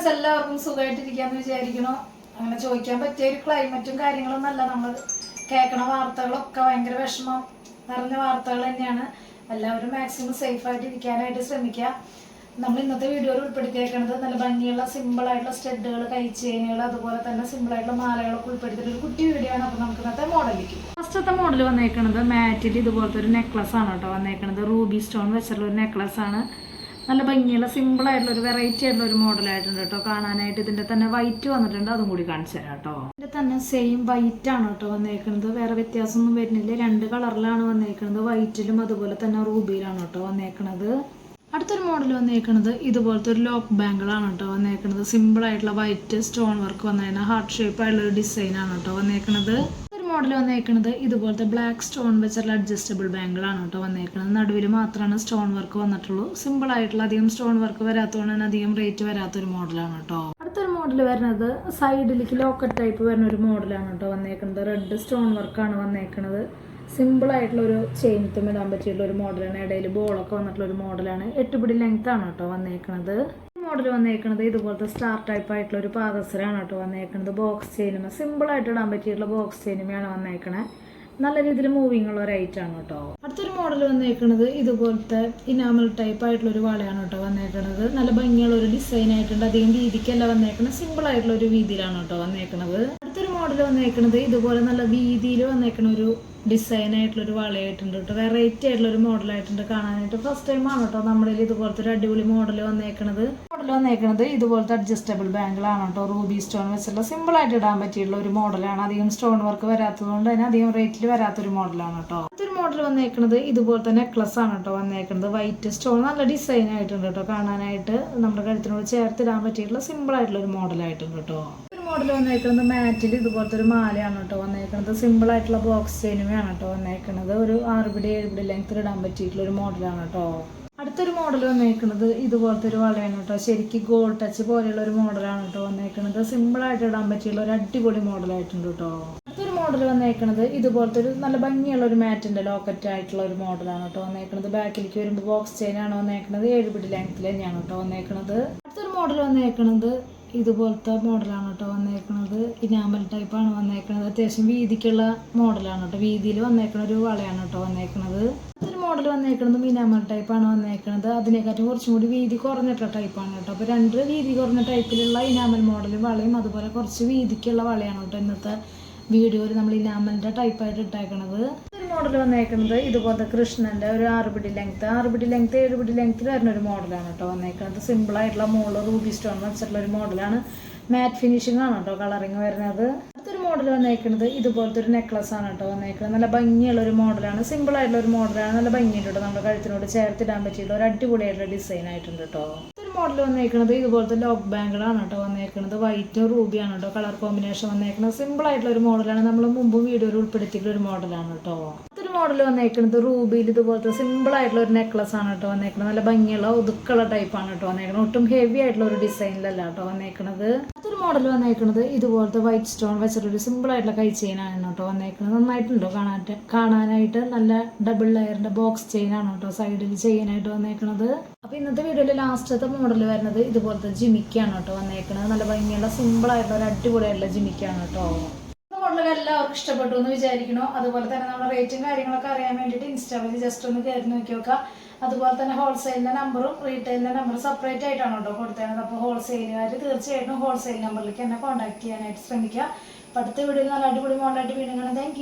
Friends എല്ലാവർക്കും സുഖമായിട്ടിരിക്കാന്ന് വിചാരിക്കണോ അങ്ങനെ ചോദിക്കാൻ പറ്റിയ ഒരു ക്ലൈമറ്റും കാര്യങ്ങളും അല്ല. നമ്മൾ കേൾക്കണ വാർത്തകളൊക്കെ ഭയങ്കര വിഷമം നിറഞ്ഞ വാർത്തകൾ തന്നെയാണ്. എല്ലാവരും മാക്സിമം സേഫ് ആയിട്ട് ഇരിക്കാനായിട്ട് ശ്രമിക്കുക. നമ്മൾ ഇന്നത്തെ വീഡിയോയിൽ ഉൾപ്പെടുത്തിയേക്കുന്നത് നല്ല ഭംഗിയുള്ള സിമ്പിൾ ആയിട്ടുള്ള സ്റ്റഡുകൾ കൈച്ചേനുകൾ അതുപോലെ തന്നെ സിമ്പിൾ ആയിട്ടുള്ള മാലകളൊക്കെ ഉൾപ്പെടുത്തിയിട്ട് ഒരു കുട്ടി വീഡിയോ ആണ്. അപ്പോൾ നമുക്ക് ഇന്നത്തെ മോഡലിലേക്ക് ഫസ്റ്റത്തെ മോഡൽ വന്നേക്കുന്നത് മാറ്റിൽ ഇതുപോലത്തെ ഒരു നെക്ലസ് ആണ് കേട്ടോ വന്നേക്കുന്നത് റൂബി സ്റ്റോൺ വെച്ചുള്ള ഒരു നെക്ലസ് ആണ്. നല്ല ഭംഗിയുള്ള സിമ്പിൾ ആയിട്ടുള്ള ഒരു വെറൈറ്റി ആയിട്ടുള്ള ഒരു മോഡലായിട്ടുണ്ട് കേട്ടോ. കാണാനായിട്ട് ഇതിന്റെ തന്നെ വൈറ്റ് വന്നിട്ടുണ്ട്. അതും കൂടി കാണിച്ചു തരാം കേട്ടോ. ഇതിന്റെ തന്നെ സെയിം വൈറ്റ് ആണ് കേട്ടോ വന്നേക്കുന്നത്. വേറെ വ്യത്യാസമൊന്നും വരുന്നില്ല. രണ്ട് കളറിലാണ് വന്നേക്കുന്നത്. വൈറ്റിലും അതുപോലെ തന്നെ റൂബിയിലാണ് കേട്ടോ വന്നേക്കുന്നത് അടുത്തൊരു മോഡൽ വന്നേക്കുന്നത് ഇതുപോലത്തെ ഒരു ലോക്ക് ബാങ്കിളാണ് കേട്ടോ വന്നേക്കുന്നത് സിമ്പിൾ ആയിട്ടുള്ള വൈറ്റ് സ്റ്റോൺ വർക്ക് വന്നതിന് ഹാർട്ട് ഷേപ്പ് ആയിട്ടുള്ള ഒരു ഡിസൈൻ ആണ് കേട്ടോ വന്നേക്കുന്നത് മോഡൽ വന്നേക്കുന്നത് ഇതുപോലത്തെ ബ്ലാക്ക് സ്റ്റോൺ വെച്ചുള്ള അഡ്ജസ്റ്റബിൾ ബാങ്കിളാണ് കേട്ടോ വന്നേക്കുന്നത് നടുവിൽ മാത്രമാണ് സ്റ്റോൺ വർക്ക് വന്നിട്ടുള്ളൂ. സിമ്പിൾ ആയിട്ടുള്ള അധികം സ്റ്റോൺ വർക്ക് വരാത്തതുകൊണ്ട് തന്നെ അധികം റേറ്റ് വരാത്തൊരു മോഡലാണ് കേട്ടോ. അടുത്തൊരു മോഡൽ വരുന്നത് സൈഡിലേക്ക് ലോക്കറ്റ് ടൈപ്പ് വരുന്ന ഒരു മോഡലാണ് കേട്ടോ വന്നേക്കുന്നത് റെഡ് സ്റ്റോൺ വർക്കാണ് വന്നേക്കുന്നത് സിമ്പിൾ ആയിട്ടുള്ള ഒരു ചെയിൻ തുമ്മിടാൻ പറ്റിയിട്ടുള്ള ഒരു മോഡലാണ് ഇടയിൽ ബോളൊക്കെ വന്നിട്ടുള്ള ഒരു മോഡലാണ് എട്ടുപിടി ലെങ്ത് ആണ് കേട്ടോ വന്നേക്കുന്നത് മോഡൽ വന്നേക്കുന്നത് ഇതുപോലത്തെ സ്റ്റാർ ടൈപ്പ് ആയിട്ടുള്ള ഒരു പാദസരമാണ് കേട്ടോ വന്നേക്കുന്നത് ബോക്സ് ചെയിനുമ സിമ്പിൾ ആയിട്ട് ഇടാൻ പറ്റിയിട്ടുള്ള ബോക്സ് ചെയിനുമയാണ് വന്നേക്കണേ. നല്ല രീതിയിൽ മൂവിങ് ഉള്ള ഒരു ആണ് കേട്ടോ. അടുത്തൊരു മോഡൽ വന്നേക്കുന്നത് ഇതുപോലത്തെ ഇനാമൽ ടൈപ്പ് ആയിട്ടുള്ള ഒരു വളയാണ് കേട്ടോ വന്നേക്കുന്നത് നല്ല ഭംഗിയുള്ള ഒരു ഡിസൈൻ ആയിട്ടുണ്ട്. അധികം രീതിക്കല്ല വന്നേക്കുന്നത് സിമ്പിൾ ആയിട്ടുള്ള ഒരു രീതിയിലാണ് കേട്ടോ വന്നേക്കുന്നത് അടുത്തൊരു മോഡൽ വന്നേക്കുന്നത് ഇതുപോലെ നല്ല വീതിയിൽ വന്നേക്കുന്ന ഒരു ഡിസൈൻ ആയിട്ടുള്ള ഒരു വളയായിട്ടുണ്ട് കേട്ടോ. വെറൈറ്റി ആയിട്ടുള്ള ഒരു മോഡലായിട്ടുണ്ട് കാണാനായിട്ട്. ഫസ്റ്റ് ടൈം ആണ് കേട്ടോ നമ്മുടെ ഇതുപോലത്തെ ഒരു അടിപൊളി മോഡൽ വന്നേക്കണത്. മോഡൽ വന്നേക്കണത് ഇതുപോലത്തെ അഡ്ജസ്റ്റബിൾ ബാങ്കിളാണ് കേട്ടോ. റൂബി സ്റ്റോൺ വെച്ചുള്ള സിമ്പിൾ ആയിട്ട് ഇടാൻ പറ്റിയുള്ള ഒരു മോഡലാണ് അധികം സ്റ്റോൺ വർക്ക് വരാത്തതുകൊണ്ട് തന്നെ അധികം റേറ്റിൽ വരാത്തൊരു മോഡലാണ് കേട്ടോ. അടുത്തൊരു മോഡൽ വന്നേക്കണത് ഇതുപോലത്തെ നെക്ലസ് ആണ് കേട്ടോ വന്നേക്കണത്. വൈറ്റ് സ്റ്റോൺ നല്ല ഡിസൈൻ ആയിട്ടുണ്ട് കേട്ടോ കാണാനായിട്ട്. നമ്മുടെ കഴുത്തിനോട് ചേർത്തിടാൻ പറ്റിയിട്ടുള്ള സിമ്പിൾ ആയിട്ടുള്ള ഒരു മോഡലായിട്ടുണ്ട് കേട്ടോ. മോഡൽ വന്നേക്കുന്നത് മാറ്റിൽ ഇതുപോലത്തെ ഒരു മാലയാണ് കേട്ടോ വന്നേക്കുന്നത്. സിമ്പിൾ ആയിട്ടുള്ള ബോക്സ് ചെയിനുമാണ് കേട്ടോ വന്നേക്കുന്നത്. ഒരു ആറുപിടി ഏഴുപിടി ലെങ്ത്തിൽ ഇടാൻ പറ്റിയിട്ടുള്ള ഒരു മോഡലാണ് കേട്ടോ. അടുത്തൊരു മോഡൽ വന്നേക്കുന്നത് ഇതുപോലത്തെ ഒരു വളയാണ് കേട്ടോ. ശരിക്കും ഗോൾഡ് ടച്ച് പോലെയുള്ള ഒരു മോഡലാണ് കേട്ടോ വന്നേക്കുന്നത്. സിമ്പിൾ ആയിട്ട് ഇടാൻ പറ്റിയുള്ള ഒരു അടിപൊളി മോഡലായിട്ടുണ്ട് കേട്ടോ. അടുത്തൊരു മോഡൽ വന്നേക്കുന്നത് ഇതുപോലത്തെ ഒരു നല്ല ഭംഗിയുള്ള ഒരു മാറ്റിന്റെ ലോക്കറ്റ് ആയിട്ടുള്ള ഒരു മോഡലാണ് കേട്ടോ വന്നേക്കുന്നത്. ബാക്കിലേക്ക് വരുമ്പോൾ ബോക്സ് ചെയിനാണ് വന്നേക്കുന്നത്. ഏഴുപിടി ലെങ്ത്തിൽ തന്നെയാണ് കേട്ടോ വന്നേക്കുന്നത്. അടുത്തൊരു മോഡൽ വന്നേക്കുന്നത് ഇതുപോലത്തെ മോഡലാണ് കേട്ടോ വന്നേക്കുന്നത് ഇനാമൽ ടൈപ്പാണ് വന്നേക്കുന്നത് അത്യാവശ്യം വീതിക്കുള്ള മോഡലാണ് കേട്ടോ. വീതിയിൽ വന്നേക്കുന്ന ഒരു വളയാണ് കേട്ടോ വന്നേക്കുന്നത് ഒരു മോഡൽ വന്നേക്കുന്നത് ഇനാമൽ ടൈപ്പാണ് വന്നേക്കുന്നത് അതിനെക്കാട്ടും കുറച്ചും കൂടി വീതി കുറഞ്ഞിട്ടുള്ള ടൈപ്പാണ് കേട്ടോ. അപ്പോൾ രണ്ട് വീതി കുറഞ്ഞ ടൈപ്പിലുള്ള ഇനാമൽ മോഡലും വളയും അതുപോലെ കുറച്ച് വീതിക്കുള്ള വളയാണ് കേട്ടോ ഇന്നത്തെ വീഡിയോയിൽ നമ്മൾ ഇനാമലിന്റെ ടൈപ്പായിട്ട് ഇട്ടേക്കണത്. മോഡൽ വന്നേക്കുന്നത് ഇതുപോലത്തെ കൃഷ്ണന്റെ ഒരു ആറുപിടി ലെങ്ത് ആറുപിടി ലെങ്ത് ഏഴുപിടി ലെങ്ത്തിൽ വരുന്ന ഒരു മോഡലാണ് കേട്ടോ വന്നേക്കുന്നത്. സിമ്പിളായിട്ടുള്ള മോൾ റൂബി സ്റ്റോൺ വെച്ചിട്ടുള്ള ഒരു മോഡലാണ് മാറ്റ് ഫിനിഷിംഗ് ആണ് കേട്ടോ കളറിങ് വരുന്നത്. അടുത്തൊരു മോഡൽ വന്നേക്കുന്നത് ഇതുപോലത്തെ ഒരു നെക്ലസ് ആണ് കേട്ടോ വന്നേക്കുന്നത്. നല്ല ഭംഗിയുള്ള ഒരു മോഡലാണ് സിമ്പിൾ ആയിട്ടുള്ള ഒരു മോഡലാണ് നല്ല ഭംഗിയുണ്ട് കേട്ടോ നമ്മുടെ കഴുത്തിനോട് ചേർത്തിടാൻ പറ്റിയിട്ടുള്ള ഒരു അടിപൊളിയായിട്ടുള്ള ഡിസൈൻ ആയിട്ടുണ്ട് കേട്ടോ മോഡൽ വന്നേക്കുന്നത് ഇതുപോലത്തെ ലോക്ക് ബാങ്കിളാണ് കേട്ടോ വന്നേക്കുന്നത് വൈറ്റും റൂബിയാണ് കേട്ടോ കളർ കോമ്പിനേഷൻ വന്നേക്കുന്നത് സിമ്പിൾ ആയിട്ടുള്ള ഒരു മോഡലാണ് നമ്മൾ മുമ്പും വീഡിയോയിൽ ഉൾപ്പെടുത്തിയിട്ടുള്ള ഒരു മോഡലാണ് കേട്ടോ. മറ്റൊരു മോഡൽ വന്നേക്കുന്നത് റൂബിയിൽ ഇതുപോലത്തെ സിമ്പിൾ ആയിട്ടുള്ള ഒരു നെക്ലസ് ആണ് കേട്ടോ വന്നേക്കുന്നത് നല്ല ഭംഗിയുള്ള ഒതുക്കുള്ള ടൈപ്പാണ് കേട്ടോ വന്നേക്കുന്നത് ഒട്ടും ഹെവി ആയിട്ടുള്ള ഒരു ഡിസൈനിലല്ല കേട്ടോ വന്നേക്കുന്നത് മോഡൽ വന്നേക്കുന്നത് ഇതുപോലത്തെ വൈറ്റ് സ്റ്റോൺ വെച്ചിട്ടൊരു സിമ്പിൾ ആയിട്ടുള്ള കൈ ചെയിൻ ആണ് കേട്ടോ വന്നേക്കുന്നത് നന്നായിട്ടുണ്ടോ കാണാൻ കാണാനായിട്ട് നല്ല ഡബിൾ ലെയറിന്റെ ബോക്സ് ചെയിൻ ആണ് കേട്ടോ സൈഡിൽ ചെയിനായിട്ട് വന്നേക്കുന്നത് അപ്പൊ ഇന്നത്തെ വീഡിയോയിൽ ലാസ്റ്റത്തെ മോഡൽ വരുന്നത് ഇതുപോലത്തെ ജിമിക്കാണ് കേട്ടോ വന്നേക്കുന്നത് നല്ല ഭംഗിയുള്ള സിമ്പിൾ ആയിട്ടുള്ള ഒരു അടിപൊളിയായിട്ടുള്ള ജിമിക്കാണ് കേട്ടോ. എല്ലാവർക്കും ഇഷ്ടപ്പെട്ടു എന്ന് വിചാരിക്കണോ അതുപോലെ തന്നെ നമ്മുടെ റേറ്റും കാര്യങ്ങളൊക്കെ അറിയാൻ വേണ്ടിയിട്ട് ഇൻസ്റ്റാ വഴി ജസ്റ്റ് ഒന്ന് കയറി നോക്കി നോക്കാം. അതുപോലെ തന്നെ ഹോൾസെയിലിന്റെ നമ്പറും റീറ്റെയിലിന്റെ നമ്പറും സെപ്പറേറ്റ് ആയിട്ടാണ് കേട്ടോ കൊടുത്തേണ്ടത് അപ്പോൾ ഹോൾസെയിലുകാർ തീർച്ചയായിട്ടും ഹോൾസെയിൽ നമ്പറിലേക്ക് എന്നെ കോൺടാക്ട് ചെയ്യാനായിട്ട് ശ്രമിക്കുക അടുത്ത വീഡിയോയിൽ നല്ല അടിപൊളി മോഡലായിട്ട് വീണ്ടും കാണാം. താങ്ക്